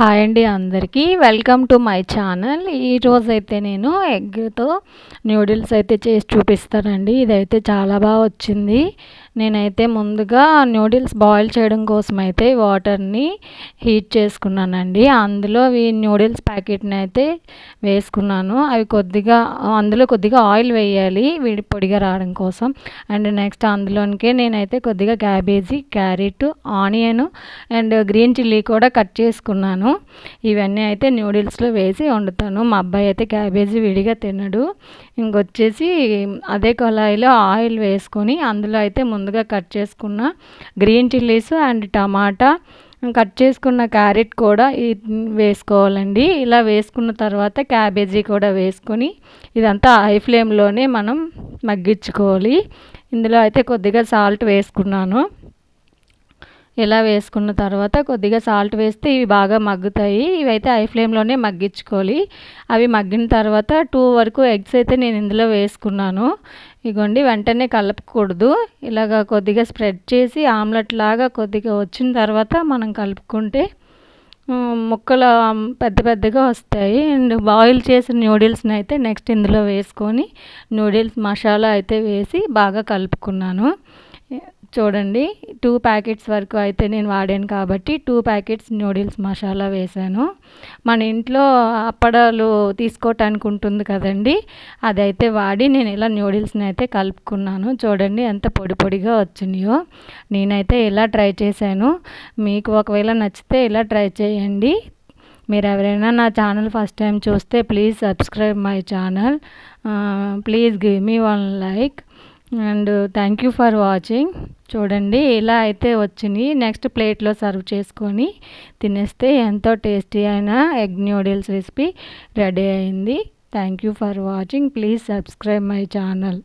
Hi అండి అందరికీ. Welcome to my channel ఈరోజైతే నేను ఎగ్తో న్యూడిల్స్ అయితే చేసి చూపిస్తానండి. ఇదైతే చాలా బాగా వచ్చింది. నేనైతే ముందుగా న్యూడిల్స్ బాయిల్ చేయడం కోసం అయితే వాటర్ని హీట్ చేసుకున్నానండి. అందులో ఈ న్యూడిల్స్ ప్యాకెట్ని అయితే వేసుకున్నాను. అవి కొద్దిగా అందులో కొద్దిగా ఆయిల్ వేయాలి వీడి పొడిగా రావడం కోసం. అండ్ నెక్స్ట్ అందులోనికే నేనైతే కొద్దిగా cabbage carrot onion and green chilli కూడా కట్ చేసుకున్నాను. ఇవన్నీ అయితే న్యూడిల్స్లో వేసి వండుతాను. మా అబ్బాయి అయితే క్యాబేజీ విడిగా తినడు. ఇంకొచ్చేసి అదే కళాయిలో ఆయిల్ వేసుకొని అందులో అయితే ముందుగా కట్ చేసుకున్న గ్రీన్ చిల్లీస్ అండ్ టమాటా కట్ చేసుకున్న క్యారెట్ కూడా వేసుకోవాలండి. ఇలా వేసుకున్న తర్వాత క్యాబేజీ కూడా వేసుకొని ఇదంతా హై ఫ్లేమ్లోనే మనం మగ్గించుకోవాలి. ఇందులో అయితే కొద్దిగా సాల్ట్ వేసుకున్నాను. ఇలా వేసుకున్న తర్వాత కొద్దిగా సాల్ట్ వేస్తే ఇవి బాగా మగ్గుతాయి. ఇవైతే ఐ ఫ్లేమ్లోనే మగ్గించుకోవాలి. అవి మగ్గిన తర్వాత టూ వరకు ఎగ్స్ అయితే నేను ఇందులో వేసుకున్నాను. ఇగోండి వెంటనే కలపకూడదు. ఇలాగ కొద్దిగా స్ప్రెడ్ చేసి ఆమ్లెట్ లాగా కొద్దిగా వచ్చిన తర్వాత మనం కలుపుకుంటే ముక్కలు పెద్ద పెద్దగా వస్తాయి. అండ్ బాయిల్ చేసిన నూడిల్స్ని అయితే నెక్స్ట్ ఇందులో వేసుకొని నూడిల్స్ మసాలా అయితే వేసి బాగా కలుపుకున్నాను. చూడండి టూ ప్యాకెట్స్ వరకు అయితే నేను వాడాను కాబట్టి టూ ప్యాకెట్స్ నూడిల్స్ మసాలా వేసాను. మన ఇంట్లో అప్పడాలు తీసుకోవటానికి ఉంటుంది కదండి అదైతే వాడి నేను ఇలా నూడిల్స్ని అయితే కలుపుకున్నాను. చూడండి ఎంత పొడి పొడిగా వచ్చినాయో. నేనైతే ఇలా ట్రై చేశాను. మీకు ఒకవేళ నచ్చితే ఇలా ట్రై చేయండి. మీరు ఎవరైనా నా ఛానల్ ఫస్ట్ టైం చూస్తే please subscribe my channel please give me one like and thank you for watching. చూడండి ఇలా అయితే వచ్చినాయి నెక్స్ట్ ప్లేట్లో సర్వ్ చేసుకొని తినేస్తే ఎంతో టేస్టీ అయిన ఎగ్ న్యూడిల్స్ రెసిపీ రెడీ అయింది. Thank you for watching. Please subscribe my channel.